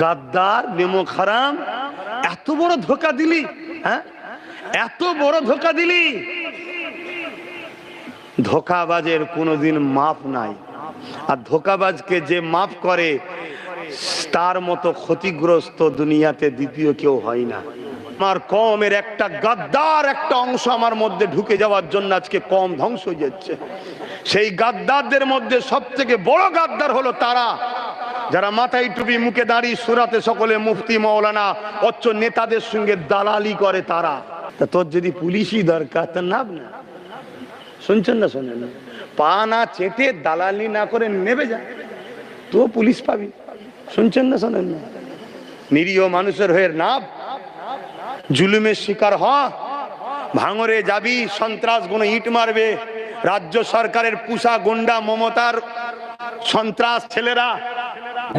গাদ্দার, নেমো খারাম, এত বড় ধোকা দিলি হ্যাঁ? এত বড় ধোকা দিলি। ধোকাবাজের কোনোদিন মাপ নাই। আর ধোকাবাজকে যে মাফ করে, তার মতো ক্ষতিগ্রস্ত দুনিয়াতে দ্বিতীয় কেউ হয় না। আমার কমের একটা গাদ্দার একটা অংশ আমার মধ্যে ঢুকে যাওয়ার জন্য আজকে কম ধ্বংস হয়ে যাচ্ছে। সেই গাদ্দারদের মধ্যে সব থেকে বড় গাদ্দার হলো তারা। যারা মাথায় টুপি, মুখে দাঁড়িয়ে সুরাতে সকলে মুফতি মৌলানা অচ্চ নেতাদের সঙ্গে দালালি করে তারা। তা তোর যদি পুলিশই দরকার, তা নাব না। শুনছেন না, শোনেন না। পা না চেটে দালালি না করে নেবে যা। তো পুলিশ পাবি। শুনছেন না, শোনেন না। নিরীহ মানুষের হয়ে নাভ জুলুমের শিকার হ। ভাঙরে যাবি, সন্ত্রাসগুলো ইট মারবে। রাজ্য সরকারের পুষা গুন্ডা, মমতার সন্ত্রাস ছেলেরা।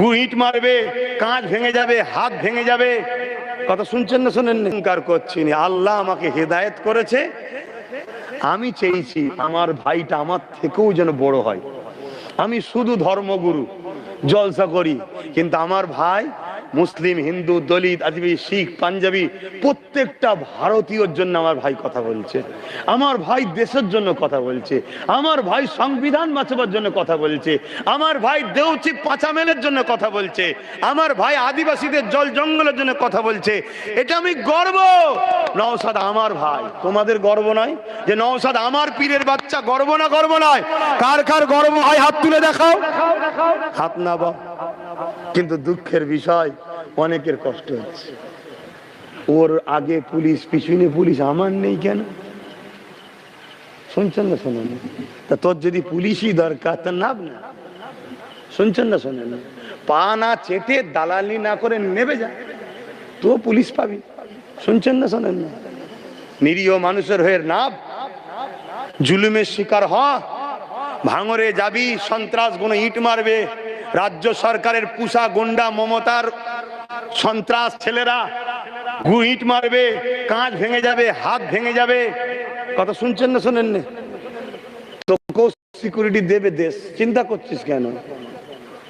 ইট মারবে কাঁচ ভেঙে যাবে, হাত ভেঙে যাবে। কথা শুনছেন না শোনেন? অহংকার করছি নি। আল্লাহ আমাকে হেদায়েত করেছে। আমি চেয়েছি আমার ভাইটা আমার থেকেও যেন বড় হয়। আমি শুধু ধর্মগুরু, জলসা করি। কিন্তু আমার ভাই মুসলিম, হিন্দু, দলিত, আদিবাসী, শিখ, পাঞ্জাবি, প্রত্যেকটা ভারতীয়র জন্য আমার ভাই কথা বলছে। আমার ভাই দেশের জন্য কথা বলছে। আমার ভাই সংবিধান বাঁচাবার জন্য কথা বলছে। আমার ভাই দেউচি পাচামেলের জন্য কথা বলছে। আমার ভাই আদিবাসীদের জল জঙ্গলের জন্য কথা বলছে। এটা আমি গর্ব। নওসাদ আমার ভাই। তোমাদের গর্ব নয় যে নওসাদ আমার পীরের বাচ্চা গর্ব না গর্ব নয়? কার কার গর্ব হয়? হাত তুলে দেখাও। হাত না বা কিন্তু দুঃখের বিষয়, অনেকের কষ্ট হচ্ছে। ওর আগে পুলিশ, পিছনে পুলিশ, আমার নেই কেন? শুনছেন না শোনেন? তা তোর যদি পুলিশই দরকার, তা নাব না। শুনছেন না শোনেন? পা না চেটে দালালি না করে নেবে যা, তো পুলিশ পাবি। শুনছেন না শোনেন? না নিরীহ মানুষের হয়ে নাভ জুলুমের শিকার হ, ভাঙরে যাবি, সন্ত্রাসগুলো ইট মারবে রাজ্য সরকারের পুষা গুন্ডা মমতার সন্ত্রাস ছেলেরা গু ইট মারবে কাঁচ ভেঙে যাবে, হাত ভেঙে যাবে। কথা শুনছেন না শোনেন না তোকেও সিকিউরিটি দেবে দেশ। চিন্তা করছিস কেন?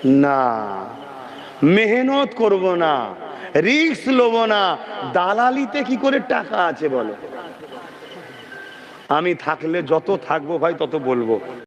না, মেহনত করব না রিস্ক লব না। দালালিতে কি করে টাকা আছে বলো? আমি থাকলে যত থাকব ভাই তত বলব।